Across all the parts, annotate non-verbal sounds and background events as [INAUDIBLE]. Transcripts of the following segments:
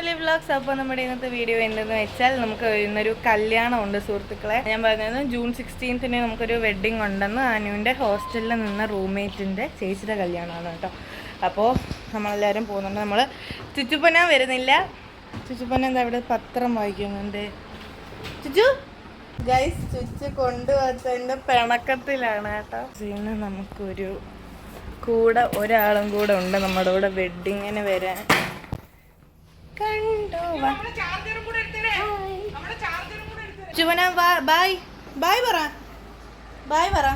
Family vlogs അപ്പോൾ നമ്മുടെ ഇന്നത്തെ വീഡിയോ എന്തെന്ന് വെച്ചാൽ നമുക്ക് ഇന്നൊരു കല്യാണം ഉണ്ട് സുഹൃത്തുക്കളെ. ഞാൻ പറഞ്ഞത് ജൂൺ സിക്സ്റ്റീൻത്തിന് നമുക്കൊരു വെഡ്ഡിംഗ് ഉണ്ടെന്ന് അനുവിന്റെ ഹോസ്റ്റലിൽ നിന്ന റൂംമേറ്റിന്റെ ചേച്ചിയുടെ കല്യാണമാണ് കേട്ടോ. അപ്പോൾ നമ്മളെല്ലാവരും പോകുന്നുണ്ട്. നമ്മൾ ചുച്ചുപ്പന വരുന്നില്ല. ചുച്ചുപ്പന എന്താ ഇവിടെ പത്രം വായിക്കുന്നുണ്ട്? ചുച്ചു ഗൈസ് ചുച്ചു കൊണ്ടുവച്ചതിന്റെ പിണക്കത്തിലാണ് കേട്ടോ. ഇന്ന് നമുക്കൊരു കൂടെ ഒരാളും കൂടെ ഉണ്ട് നമ്മുടെ കൂടെ വെഡ്ഡിങ്ങിന് വരാൻ. കണ്ടോ. ചുവന ബായ്. ബായ് പറ. ബായ് പറ.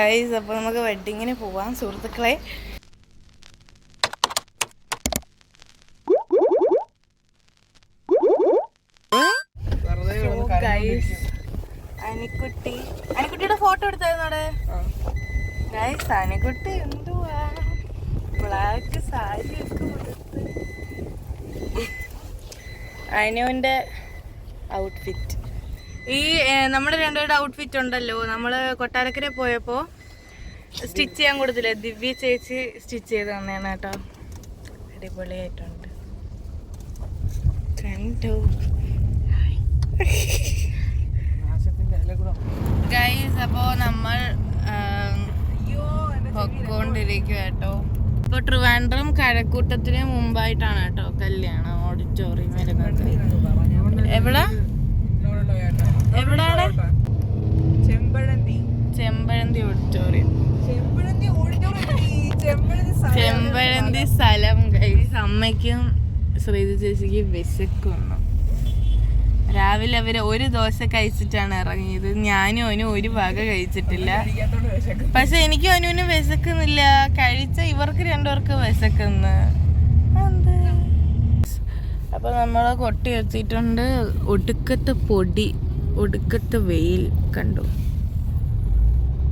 ഐസ് അപ്പോൾ നമുക്ക് വെഡിങ്ങിന് പോവാം സുഹൃത്തുക്കളെ. അനിക്കുട്ടി. അനിക്കുട്ടിയുടെ ഫോട്ടോ എടുത്തായിരുന്നു അവിടെ ഗൈസ് അനിക്കുട്ടി എന്തുവാ ബ്ലാക്ക് സാരി അനുവിന്റെ ഔട്ട്ഫിറ്റ് ഈ നമ്മുടെ രണ്ടുപേരുടെ ഔട്ട്ഫിറ്റ് ഉണ്ടല്ലോ. നമ്മൾ കൊട്ടാരക്കര പോയപ്പോൾ സ്റ്റിച്ച് ചെയ്യാൻ കൊടുത്തില്ലേ? ദിവ്യ ചേച്ചി സ്റ്റിച്ച് ചെയ്ത് തന്നെയാണ് കേട്ടോ. അടിപൊളിയായിട്ടുണ്ട്. കണ്ടു ഗൈസ് അപ്പോൾ നമ്മൾ പൊക്കോണ്ടിരിക്കുക കേട്ടോ ഇപ്പൊ ട്രിവാൻഡ്രം കഴക്കൂട്ടത്തിന് മുമ്പായിട്ടാണ് കേട്ടോ കല്യാണം ഓഡിറ്റോറിയം വരുന്നത്. എവിടെ? എവിടാണ്? ചെമ്പഴന്തി. ചെമ്പഴന്തി ഓഡിറ്റോറിയം ചെമ്പഴന്തി സ്ഥലം അമ്മയ്ക്കും ശ്രീതി ചേച്ചിക്ക് വിശക്കുന്നു രാവിലെ അവർ ഒരു ദോശ കഴിച്ചിട്ടാണ് ഇറങ്ങിയത്. ഞാനും അവനും ഒരു വക കഴിച്ചിട്ടില്ല. പക്ഷെ എനിക്കും അനുവിനും വിശക്കുന്നില്ല. കഴിച്ച ഇവർക്ക് രണ്ടുപേർക്ക് വിശക്കുന്ന? അപ്പൊ നമ്മൾ കൊട്ടി എത്തിയിട്ടുണ്ട്. ഒടുക്കത്തെ പൊടി ഒടുക്കത്തെ വെയിൽ കണ്ടു.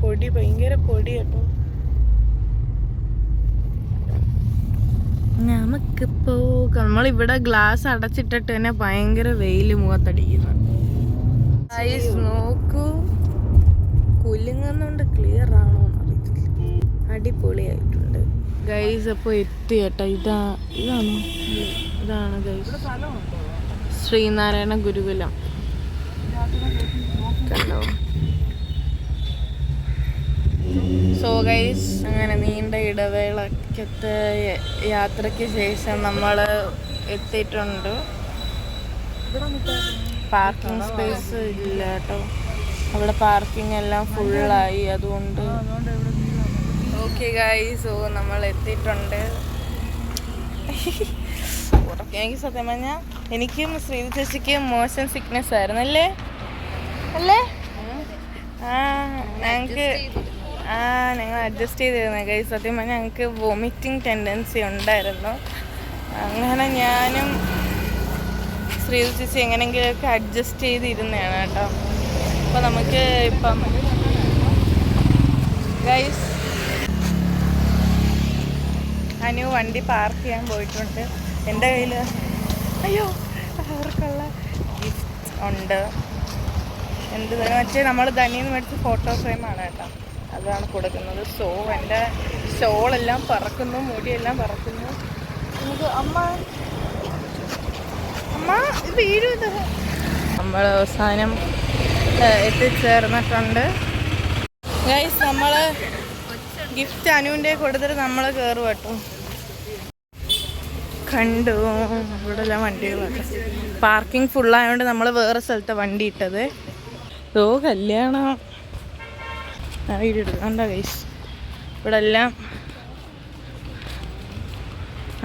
പൊടി ഭയങ്കര പൊടി കേട്ടോ. നമുക്ക് പോകാം. നമ്മളിവിടെ ഗ്ലാസ് അടച്ചിട്ടിട്ട് തന്നെ ഭയങ്കര വെയിൽ മുഖത്തടിക്കുന്നു. നോക്കൂ. കുലുങ്ങുന്നുണ്ട്. ക്ലിയർ ആണോ അടിപൊളിയായിട്ടുണ്ട്. ഗൈസ് അപ്പോൾ എത്തി ഇതാ ഇതാണ്? ഇതാണ് ഗൈസ് ശ്രീനാരായണ ഗുരുകുലം. കണ്ടോ? സോ ഗൈസ് അങ്ങനെ നീണ്ട ഇടവേളക്കത്തെ യാത്രയ്ക്ക് ശേഷം നമ്മൾ എത്തിയിട്ടുണ്ട്. പാർക്കിംഗ് സ്പേസ് ഇല്ല കേട്ടോ അവിടെ പാർക്കിംഗ് എല്ലാം ഫുള്ളായി അതുകൊണ്ട്. ഓക്കെ ഗായ് സോ നമ്മൾ എത്തിയിട്ടുണ്ട്. എനിക്ക് സത്യം പറഞ്ഞാൽ എനിക്കും ശ്രീതി ചേച്ചിക്കും മോശം സിക്നെസ് ആയിരുന്നു അല്ലേ? അല്ലേ? ആ ഞങ്ങൾക്ക് ആ ഞങ്ങൾ അഡ്ജസ്റ്റ് ചെയ്തിരുന്നു കൈ സത്യം പറഞ്ഞാൽ ഞങ്ങൾക്ക് വോമിറ്റിംഗ് ടെൻഡൻസി ഉണ്ടായിരുന്നു. അങ്ങനെ ഞാനും ശ്രീതി ചേച്ചി എങ്ങനെയെങ്കിലുമൊക്കെ അഡ്ജസ്റ്റ് ചെയ്തിരുന്നതാണ് കേട്ടോ. അപ്പോൾ നമുക്ക് ഇപ്പം ഗൈസ് അനു വണ്ടി പാർക്ക് ചെയ്യാൻ പോയിട്ടുണ്ട്. എന്റെ കയ്യിൽ അയ്യോ അവർക്കുള്ള ഗിഫ്റ്റ് ഉണ്ട്. എന്ത് മറ്റേ നമ്മൾ ധനിയിൽ നിന്ന് മേടിച്ച ഫോട്ടോ ഫ്രെയിമാണ് കേട്ടോ. അതാണ് കൊടുക്കുന്നത്. സോ എന്റെ ഷോളെല്ലാം പറക്കുന്നു മുടിയെല്ലാം പറക്കുന്നു. നമുക്ക് അമ്മ അമ്മ ഇത് വീഴും നമ്മൾ അവസാനം എത്തിച്ചേർന്നിട്ടുണ്ട് നമ്മൾ ഗിഫ്റ്റ് അനുവിന്റെ കൊടുത്തിട്ട് നമ്മൾ കയറും കേട്ടോ കണ്ടു. ഇവിടെ എല്ലാം വണ്ടികളൊക്കെ പാർക്കിംഗ് ഫുള്ളായതുകൊണ്ട് നമ്മൾ വേറെ സ്ഥലത്തെ വണ്ടി ഇട്ടത്. ഓ കല്യാണം. ആ വീഡിയോ എടുക്കണ്ട ഗൈസ് ഇവിടെ എല്ലാം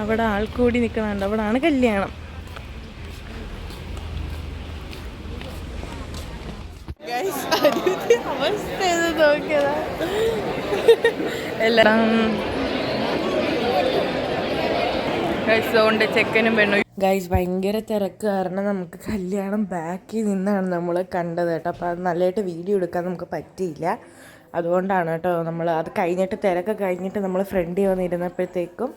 അവിടെ ആൾക്കൂടി അവിടെ ആണ് കല്യാണം. അവസ്ഥ നോക്കിയതാ. എല്ലാം ചെക്കനും പെണ്ണു. ഗൈസ് ഭയങ്കര തിരക്ക് കാരണം നമുക്ക് കല്യാണം ബാക്കിൽ നിന്നാണ് നമ്മൾ കണ്ടത് കേട്ടോ. അപ്പോൾ അത് നല്ലതായിട്ട് വീഡിയോ എടുക്കാൻ നമുക്ക് പറ്റിയില്ല. അതുകൊണ്ടാണ് കേട്ടോ നമ്മൾ അത് കഴിഞ്ഞിട്ട് തിരക്ക് കഴിഞ്ഞിട്ട് നമ്മൾ ഫ്രണ്ടിൽ വന്നിരുന്നപ്പോഴത്തേക്കും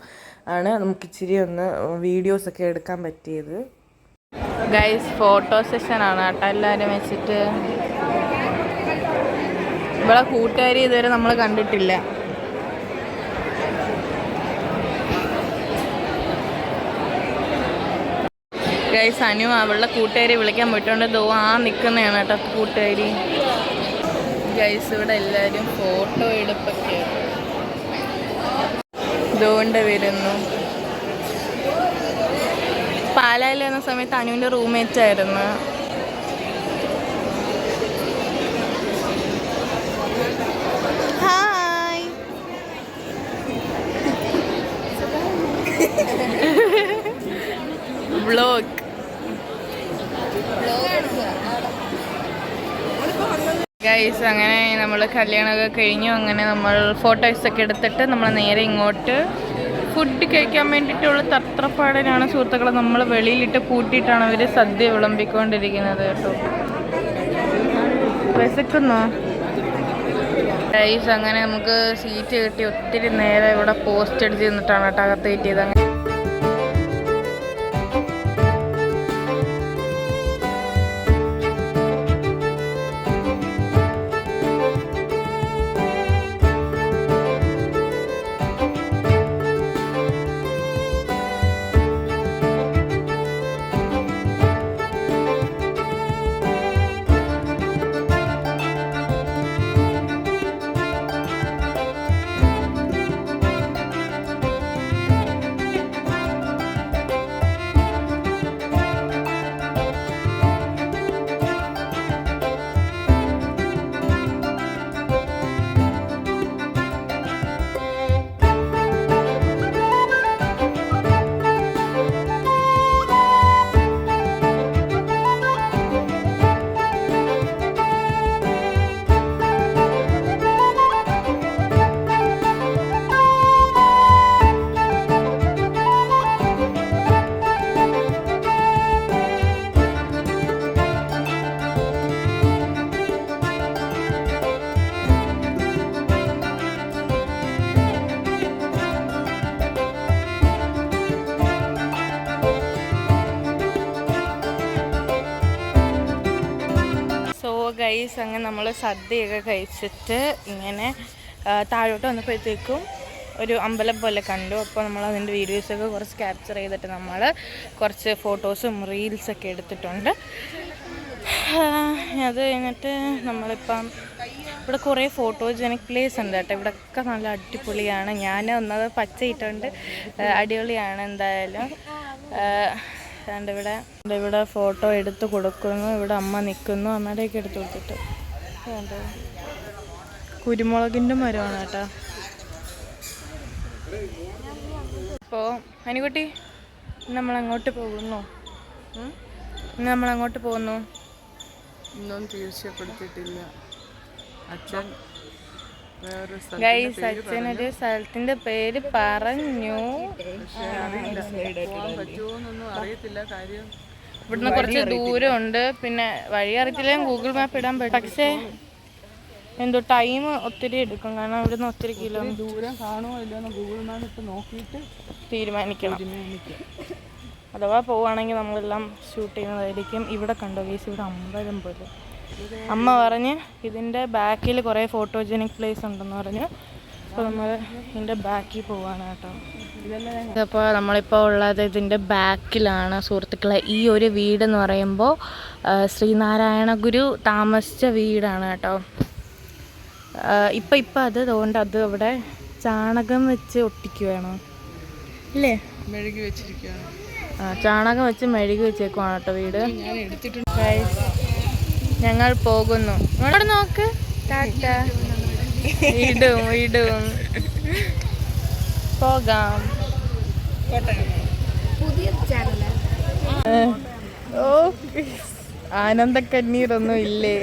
ആണ് നമുക്ക് ഇച്ചിരി ഒന്ന് വീഡിയോസൊക്കെ എടുക്കാൻ പറ്റിയത്. ഗൈസ് ഫോട്ടോ സെഷനാണ് കേട്ടോ എല്ലാവരും വെച്ചിട്ട്. ഇവിടെ കൂട്ടുകാരി ഇതുവരെ നമ്മൾ കണ്ടിട്ടില്ല. ഗൈസ് അനു അവളുടെ കൂട്ടുകാരി വിളിക്കാൻ പോയിട്ടുണ്ട് ദോ ആ നിൽക്കുന്നതാണ് കേട്ടോ കൂട്ടുകാരി. ഗൈസ് ഇവിടെ എല്ലാവരും ഫോട്ടോ എടുപ്പൊക്കെ ഇതുകൊണ്ട് വരുന്നു. പാലായിൽ വന്ന സമയത്ത് അനുവിന്റെ റൂംമേറ്റ് ആയിരുന്നു. ഹായ് വ്ലോഗ് [LAUGHS] ഗൈസ് അങ്ങനെ നമ്മൾ കല്യാണമൊക്കെ കഴിഞ്ഞു. അങ്ങനെ നമ്മൾ ഫോട്ടോസൊക്കെ എടുത്തിട്ട് നമ്മൾ നേരെ ഇങ്ങോട്ട് ഫുഡ് കഴിക്കാൻ വേണ്ടിയിട്ടുള്ള തത്രപ്പാടിനാണ് സുഹൃത്തുക്കളെ നമ്മൾ വെളിയിലിട്ട് പൂട്ടിയിട്ടാണ് അവർ സദ്യ വിളമ്പിക്കൊണ്ടിരിക്കുന്നത് കേട്ടോ. വിശക്കുന്നോ? ഗൈസ് അങ്ങനെ നമുക്ക് സീറ്റ് കിട്ടി. ഒത്തിരി നേരെ ഇവിടെ പോസ്റ്റ് അടിച്ച് നിന്നിട്ടാണ് കേട്ടോ അകത്ത് കിട്ടിയത് അങ്ങനെ സദ്യയൊക്കെ കഴിച്ചിട്ട് ഇങ്ങനെ താഴോട്ട് വന്നപ്പോഴത്തേക്കും ഒരു അമ്പലം പോലെ കണ്ടു. അപ്പോൾ നമ്മൾ അതിന്റെ വീഡിയോസൊക്കെ കുറച്ച് ക്യാപ്ചർ ചെയ്തിട്ട് നമ്മൾ കുറച്ച് ഫോട്ടോസും റീൽസൊക്കെ എടുത്തിട്ടുണ്ട്. അത് കഴിഞ്ഞിട്ട് നമ്മളിപ്പം ഇവിടെ കുറേ ഫോട്ടോജനിക് പ്ലേസ് ഉണ്ട് കേട്ടോ. ഇവിടെയൊക്കെ നല്ല അടിപൊളിയാണ്. ഞാൻ ഒന്നത് പച്ചയിട്ടുണ്ട് അടിപൊളിയാണ് എന്തായാലും. ഇവിടെ? ഇവിടെ ഫോട്ടോ എടുത്ത് കൊടുക്കുന്നു. ഇവിടെ അമ്മ നിൽക്കുന്നു. അമ്മയുടെയൊക്കെ എടുത്ത് കൊടുത്തിട്ട്. കണ്ടോ കുരുമുളകിന്റെ മരമാണ് കേട്ടോ. അപ്പോൾ അനിക്കുട്ടി നമ്മൾ അങ്ങോട്ട് പോകുന്നു? ഇന്ന് നമ്മൾ അങ്ങോട്ട് പോകുന്നു. ഇന്നും തീർച്ചപ്പെടുത്തിയിട്ടില്ല. അച്ഛൻ ഗൈസ് അച്ഛനൊരു സ്ഥലത്തിന്റെ പേര് പറഞ്ഞു. പറ്റുമോന്നൊന്നും അറിയത്തില്ല. കാര്യം ഇവിടുന്ന് കുറച്ച് ദൂരമുണ്ട്. പിന്നെ വഴി അറിയത്തില്ലെങ്കിൽ ഗൂഗിൾ മാപ്പ് ഇടാൻ പറ്റും. പക്ഷേ എന്തോ ടൈം ഒത്തിരി എടുക്കും. കാരണം ഇവിടുന്ന് ഒത്തിരി കിലോ ദൂരം കാണുമോ ഗൂഗിൾ മാപ്പ് നോക്കിയിട്ട് തീരുമാനിക്കണം. അഥവാ പോവുകയാണെങ്കിൽ നമ്മളെല്ലാം ഷൂട്ട് ചെയ്യുന്നതായിരിക്കും. ഇവിടെ കണ്ടോ കേസ് ഇവിടെ അമ്പലം പോലെ. അമ്മ പറഞ്ഞ് ഇതിന്റെ ബാക്കിൽ കുറേ ഫോട്ടോജനിക് പ്ലേസ് ഉണ്ടെന്ന് പറഞ്ഞു. അപ്പോൾ നമ്മൾ ഇതിന്റെ ബാക്കിൽ പോവാണ് കേട്ടോ. അപ്പോൾ നമ്മളിപ്പോ ഉള്ളത് ഇതിന്റെ ബാക്കിലാണ് സുഹൃത്തുക്കളെ. ഈ ഒരു വീടെന്ന് പറയുമ്പോൾ ആ, ശ്രീനാരായണ ഗുരു താമസിച്ച വീടാണ് കേട്ടോ. ഇപ്പം ഇപ്പം അത് അതുകൊണ്ട് അത് അവിടെ ചാണകം വെച്ച് ഒട്ടിക്കുവാണ് ഇല്ലേ? മെഴുകി വെച്ചിരിക്കുകയാണ്. ആ ചാണകം വെച്ച് മെഴുകി വെച്ചേക്കുവാണ് കേട്ടോ വീട്. ഞങ്ങൾ പോകുന്നു. നോക്ക്. ടാറ്റ. ഇടും ഇടും. പോകാം. ഓ ആനന്ദ കണ്ണീരൊന്നും ഇല്ലേ?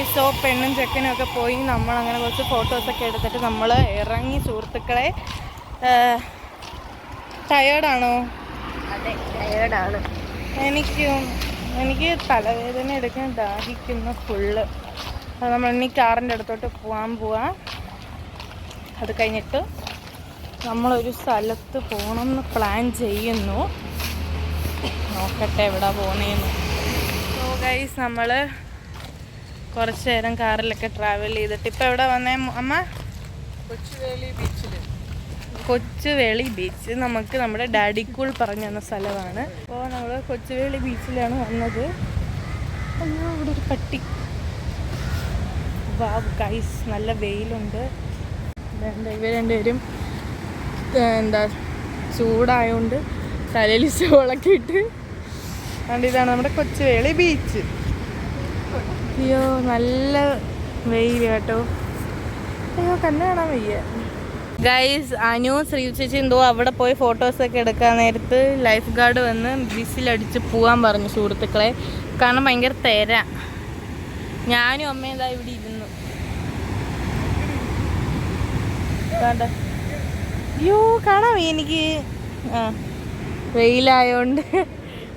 ഗൈസോ പെണ്ണും ചെക്കനും ഒക്കെ പോയി നമ്മളങ്ങനെ കുറച്ച് ഫോട്ടോസൊക്കെ എടുത്തിട്ട് നമ്മൾ ഇറങ്ങി സുഹൃത്തുക്കളെ ടയേർഡാണോ അതെ ടയേർഡാണ് എനിക്കും എനിക്ക് തലവേദന എടുക്കാൻ ദാഹിക്കുന്ന ഫുള്ള് അത് നമ്മൾ ഇനി കാറിന്റെ അടുത്തോട്ട് പോകാൻ പോവാം. അത് കഴിഞ്ഞിട്ട് നമ്മളൊരു സ്ഥലത്ത് പോകണമെന്ന് പ്ലാൻ ചെയ്യുന്നു. നോക്കട്ടെ എവിടെ പോകണേന്ന് സോ ഗൈസ് നമ്മൾ കുറച്ച് നേരം കാറിലൊക്കെ ട്രാവൽ ചെയ്തിട്ട്. ഇപ്പം എവിടെ വന്നേ അമ്മ? കൊച്ചുവേളി ബീച്ചിൽ കൊച്ചുവേളി ബീച്ച് നമുക്ക് നമ്മുടെ ഡാഡിക്കൂൾ പറഞ്ഞു തന്ന സ്ഥലമാണ്. അപ്പോൾ നമ്മൾ കൊച്ചുവേളി ബീച്ചിലാണ് വന്നത്. അയ്യോ ഇവിടെ ഒരു പട്ടി. വാവ് ഗൈസ് നല്ല വെയിലുണ്ട്. ഇവർ രണ്ടുപേരും എന്താ ചൂടായതുകൊണ്ട് തലയിൽ [LAUGHS] ഇട്ട്. അതുകൊണ്ട് ഇതാണ് നമ്മുടെ കൊച്ചുവേളി ബീച്ച് അയ്യോ നല്ല വെയിൽ കേട്ടോ. അയ്യോ കണ്ണു കാണാൻ വയ്യ. ഗൈസ് അനു ശ്രീ ചേച്ചി എന്തോ അവിടെ പോയി ഫോട്ടോസൊക്കെ എടുക്കാൻ നേരത്ത് ലൈഫ് ഗാർഡ് വന്ന് ബിസിലടിച്ച് പോകാൻ പറഞ്ഞു സുഹൃത്തുക്കളെ. കാരണം ഭയങ്കര തെര. ഞാനും അമ്മയും ഇതാ ഇവിടെ ഇരുന്നു. വേണ്ട അയ്യോ കാണാൻ എനിക്ക്. ആ വെയിലായോണ്ട്.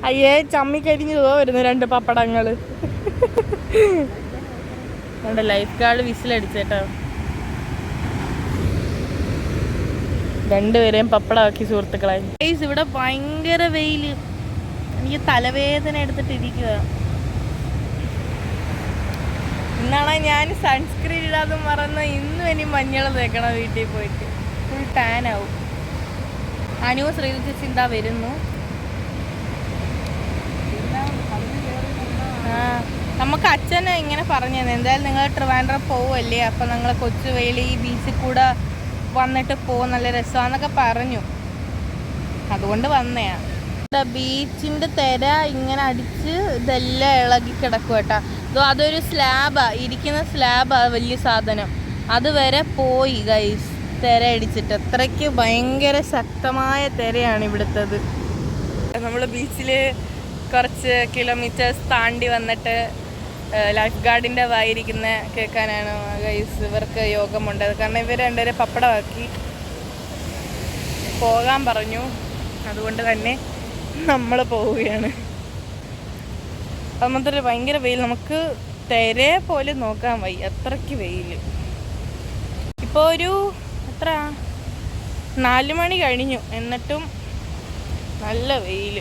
അയ്യേ ചമ്മിക്കരിഞ്ഞു പോവാ വരുന്നു രണ്ട് പപ്പടങ്ങൾ വേണ്ട ലൈഫ് ഗാർഡ് വിസിലടിച്ചേട്ടോ. രണ്ടുപേരെയും പപ്പടമാക്കി സുഹൃത്തുക്കളായി ഗൈസ് ഇവിടെ ഭയങ്കര വെയിൽ. എനിക്ക് തലവേദന എടുത്തിട്ടിരിക്കുക ഇന്നാണ് ഞാൻ സൺസ്ക്രീൻ ഇടാതെ മറന്ന് ഇന്നും ഇനി മഞ്ഞൾ തേക്കണം വീട്ടിൽ പോയിട്ട്. ഫുൾ ടാൻ ആവും. അനു ശ്രീജിത്ത് ചിന്ത വരുന്നു. ആ. നമുക്ക് അച്ഛൻ ഇങ്ങനെ പറഞ്ഞു തന്നെ എന്തായാലും നിങ്ങൾ ട്രിവാൻഡ്രം പോവല്ലേ? അപ്പം നിങ്ങൾ കൊച്ചുവേലി ബീച്ചിൽ കൂടെ വന്നിട്ട് പോകും നല്ല രസമാണെന്നൊക്കെ പറഞ്ഞു. അതുകൊണ്ട് വന്നയാ. ബീച്ചിന്റെ തിര ഇങ്ങനെ അടിച്ച് ഇതെല്ലാം ഇളകി കിടക്കും കേട്ടോ. അതൊരു സ്ലാബാ. ഇരിക്കുന്ന സ്ലാബാ വലിയ സാധനം. അതുവരെ പോയി ഗൈസ് തിര അടിച്ചിട്ട്. അത്രയ്ക്ക് ഭയങ്കര ശക്തമായ തിരയാണ് ഇവിടുത്തത്. നമ്മൾ ബീച്ചിൽ കുറച്ച് കിലോമീറ്റേഴ്സ് താണ്ടി വന്നിട്ട് ലൈഫ് ഗാർഡിന്റെ വായിരിക്കുന്ന കേൾക്കാനാണ് ഗൈസ് ഇവർക്ക് യോഗമുണ്ട്. കാരണം ഇവർ രണ്ടുപേരെ പപ്പടമാക്കി പോകാൻ പറഞ്ഞു. അതുകൊണ്ട് തന്നെ നമ്മൾ പോവുകയാണ്. അന്നത്തെ ഭയങ്കര വെയിൽ. നമുക്ക് തെരെ പോലെ നോക്കാൻ വയ്യ. അത്രയ്ക്ക് വെയിൽ. ഇപ്പോൾ ഒരു എത്ര? നാല് മണി കഴിഞ്ഞു. എന്നിട്ടും നല്ല വെയിൽ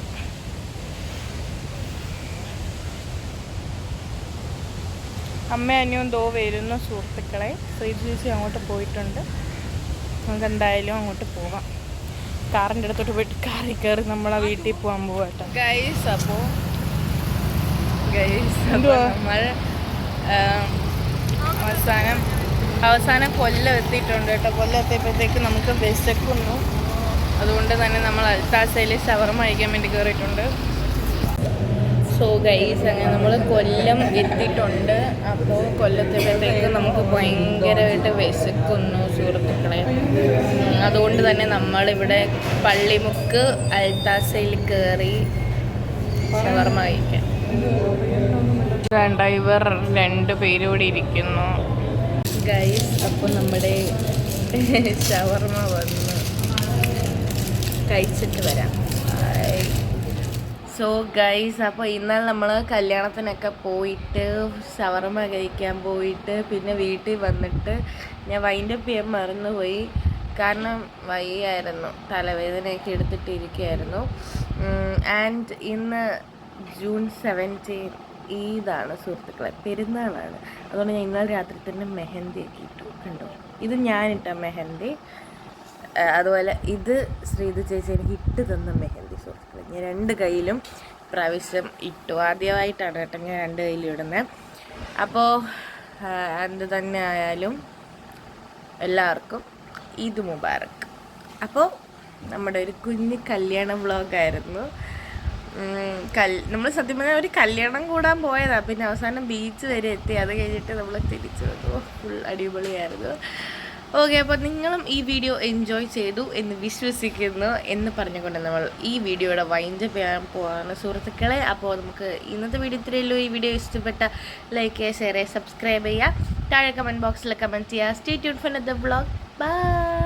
അമ്മ അനിയും ദോ വരുന്നു സുഹൃത്തുക്കളെ. ശ്രീജി ചേച്ചി അങ്ങോട്ട് പോയിട്ടുണ്ട്. നമുക്ക് എന്തായാലും അങ്ങോട്ട് പോവാം. കാറിന്റെ അടുത്തോട്ട് പോയിട്ട് കാറിൽ കയറി നമ്മളെ വീട്ടിൽ പോകാൻ പോവാട്ടോ ഗൈസ് അപ്പോ ഗൈസ് നമ്മൾ അവസാനം അവസാനം കൊല്ലം എത്തിയിട്ടുണ്ട് കേട്ടോ. കൊല്ലം എത്തിയപ്പോഴത്തേക്ക് നമുക്ക് വിശക്കുന്നു അതുകൊണ്ട് തന്നെ നമ്മൾ അൽത്താസയിൽ ഷവർമ കഴിക്കാൻ വേണ്ടി കയറിയിട്ടുണ്ട്. സോ ഗൈസ് അങ്ങനെ നമ്മൾ കൊല്ലം എത്തിയിട്ടുണ്ട്. അപ്പോൾ കൊല്ലത്തിലത്തേക്ക് നമുക്ക് ഭയങ്കരമായിട്ട് വിശക്കുന്നു സുഹൃത്തുക്കളെ. അതുകൊണ്ട് തന്നെ നമ്മളിവിടെ പള്ളിമുക്ക് അൽത്താസയിൽ കയറി ഷവർമ കഴിക്കാം. ഡ്രൈവർ രണ്ട് പേരും കൂടി ഇരിക്കുന്നു. ഗൈസ് അപ്പോൾ നമ്മുടെ ഷവർമ വന്ന് കഴിച്ചിട്ട് വരാം. സോ ഗൈസ് അപ്പോൾ ഇന്നലെ നമ്മൾ കല്യാണത്തിനൊക്കെ പോയിട്ട് ഷവർമ കഴിക്കാൻ പോയിട്ട് പിന്നെ വീട്ടിൽ വന്നിട്ട് ഞാൻ വൈൻഡപ്പ് ചെയ്യാൻ മറന്നുപോയി. കാരണം വയ്യായിരുന്നു. തലവേദനയൊക്കെ എടുത്തിട്ടിരിക്കുകയായിരുന്നു. ആൻഡ് ഇന്ന് ജൂൺ സെവന്റീൻ ഈദാണ് സുഹൃത്തുക്കളെ. പെരുന്നാളാണ്. അതുകൊണ്ട് ഞാൻ ഇന്നലെ രാത്രി തന്നെ മെഹന്തി ഒക്കെ ഇട്ടു. കണ്ടു? ഇത് ഞാനിട്ട മെഹന്തി. അതുപോലെ ഇത് ശ്രീതു ചേച്ചി എനിക്ക് ഇട്ട് തന്ന മെഹന്തി സുഹൃത്തുക്കളെ. ഞാൻ രണ്ട് കയ്യിലും പ്രാവശ്യം ഇട്ടു. ആദ്യമായിട്ടാണ് കേട്ടോ ഞാൻ രണ്ട് കയ്യിലും ഇടുന്നത് അപ്പോൾ എന്ത് തന്നെ ആയാലും എല്ലാവർക്കും ഇത് മുബാറക്ക് അപ്പോൾ നമ്മുടെ ഒരു കുഞ്ഞ് കല്യാണ വ്ളോഗായിരുന്നു. കൽ നമ്മൾ സത്യം പറഞ്ഞാൽ ഒരു കല്യാണം കൂടാൻ പോയതാണ് പിന്നെ അവസാനം ബീച്ച് വരെ എത്തി. അത് കഴിഞ്ഞിട്ട് നമ്മൾ തിരിച്ചു വന്നു. ഫുൾ അടിപൊളിയായിരുന്നു. ഓക്കെ അപ്പോൾ നിങ്ങളും ഈ വീഡിയോ എൻജോയ് ചെയ്തു എന്ന് വിശ്വസിക്കുന്നു എന്ന് പറഞ്ഞുകൊണ്ട് നമ്മൾ ഈ വീഡിയോയുടെ വൈൻഡ് ചെയ്യാൻ പോവാണ്. സുഹൃത്തുക്കളെ അപ്പോൾ നമുക്ക് ഇന്നത്തെ വീഡിയോ ഇത്രയല്ലോ ഈ വീഡിയോ ഇഷ്ടപ്പെട്ട ലൈക്ക് ചെയ്യുക ഷെയർ ചെയ്യുക സബ്സ്ക്രൈബ് ചെയ്യുക. താഴെ കമന്റ് ബോക്സിൽ കമന്റ് ചെയ്യുക. Stay tune for the blog bye